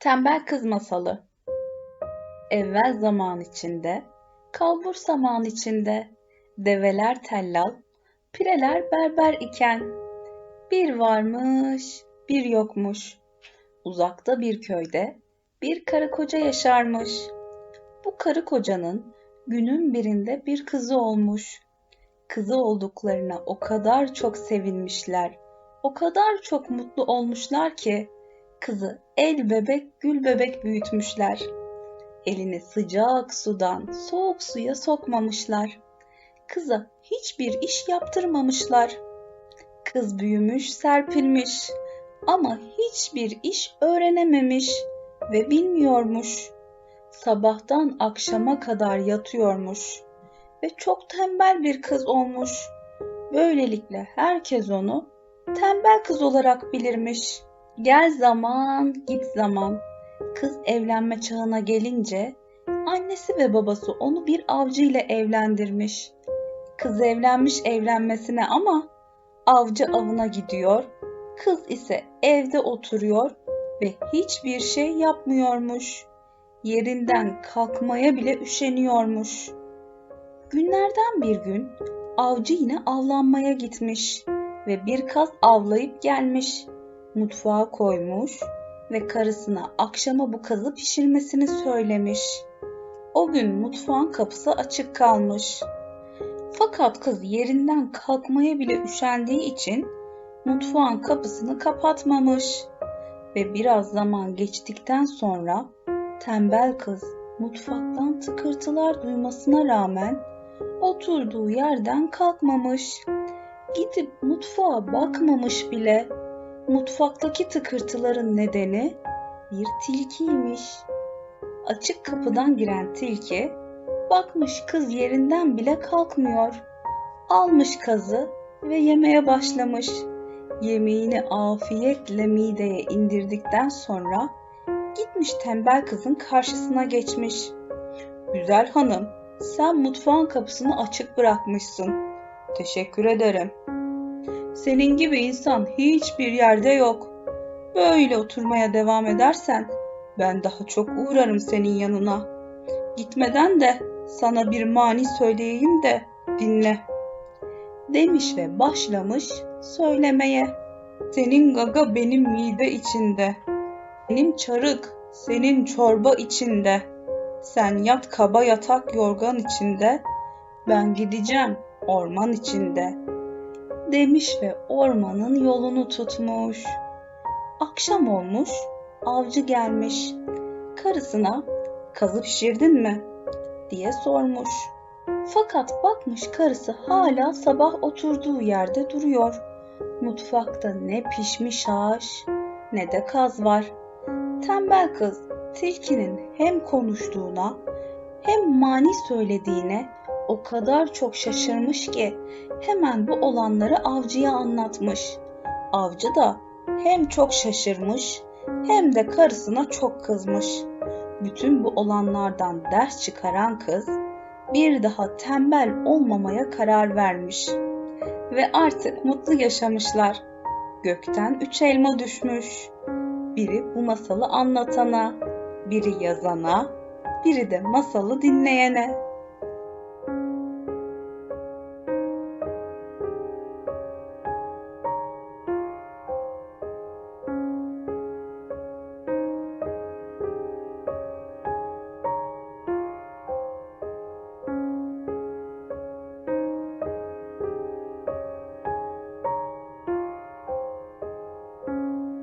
Tembel Kız Masalı Evvel zaman içinde, kalbur saman içinde, develer tellal, pireler berber iken, bir varmış, bir yokmuş. Uzakta bir köyde bir karı koca yaşarmış. Bu karı kocanın günün birinde bir kızı olmuş. Kızı olduklarına o kadar çok sevinmişler, o kadar çok mutlu olmuşlar ki kızı el bebek gül bebek büyütmüşler. Elini sıcak sudan soğuk suya sokmamışlar. Kıza hiçbir iş yaptırmamışlar. Kız büyümüş, serpilmiş ama hiçbir iş öğrenememiş ve bilmiyormuş. Sabahtan akşama kadar yatıyormuş ve çok tembel bir kız olmuş. Böylelikle herkes onu tembel kız olarak bilirmiş. Gel zaman, git zaman. Kız evlenme çağına gelince annesi ve babası onu bir avcı ile evlendirmiş. Kız evlenmiş evlenmesine ama avcı avına gidiyor. Kız ise evde oturuyor ve hiçbir şey yapmıyormuş. Yerinden kalkmaya bile üşeniyormuş. Günlerden bir gün avcı yine avlanmaya gitmiş ve bir kaz avlayıp gelmiş. Mutfağa koymuş ve karısına akşama bu kazı pişirmesini söylemiş. O gün mutfağın kapısı açık kalmış. Fakat kız yerinden kalkmaya bile üşendiği için mutfağın kapısını kapatmamış ve biraz zaman geçtikten sonra tembel kız mutfaktan tıkırtılar duymasına rağmen oturduğu yerden kalkmamış. Gidip mutfağa bakmamış bile. Mutfaktaki tıkırtıların nedeni bir tilkiymiş. Açık kapıdan giren tilki bakmış kız yerinden bile kalkmıyor. Almış kazı ve yemeye başlamış. Yemeğini afiyetle mideye indirdikten sonra gitmiş tembel kızın karşısına geçmiş. Güzel hanım, sen mutfağın kapısını açık bırakmışsın. Teşekkür ederim. Senin gibi insan hiçbir yerde yok. Böyle oturmaya devam edersen ben daha çok uğrarım senin yanına. Gitmeden de sana bir mani söyleyeyim de dinle. Demiş ve başlamış söylemeye. Senin gaga benim mide içinde. Benim çarık senin çorba içinde. Sen yat kaba yatak yorgan içinde. Ben gideceğim orman içinde. Demiş ve ormanın yolunu tutmuş. Akşam olmuş, avcı gelmiş. Karısına kazı pişirdin mi? diye sormuş. Fakat bakmış karısı hala sabah oturduğu yerde duruyor. Mutfakta ne pişmiş ağaç ne de kaz var. Tembel kız tilkinin hem konuştuğuna hem mani söylediğine o kadar çok şaşırmış ki hemen bu olanları avcıya anlatmış. Avcı da hem çok şaşırmış hem de karısına çok kızmış. Bütün bu olanlardan ders çıkaran kız bir daha tembel olmamaya karar vermiş. Ve artık mutlu yaşamışlar. Gökten üç elma düşmüş. Biri bu masalı anlatana, biri yazana, biri de masalı dinleyene.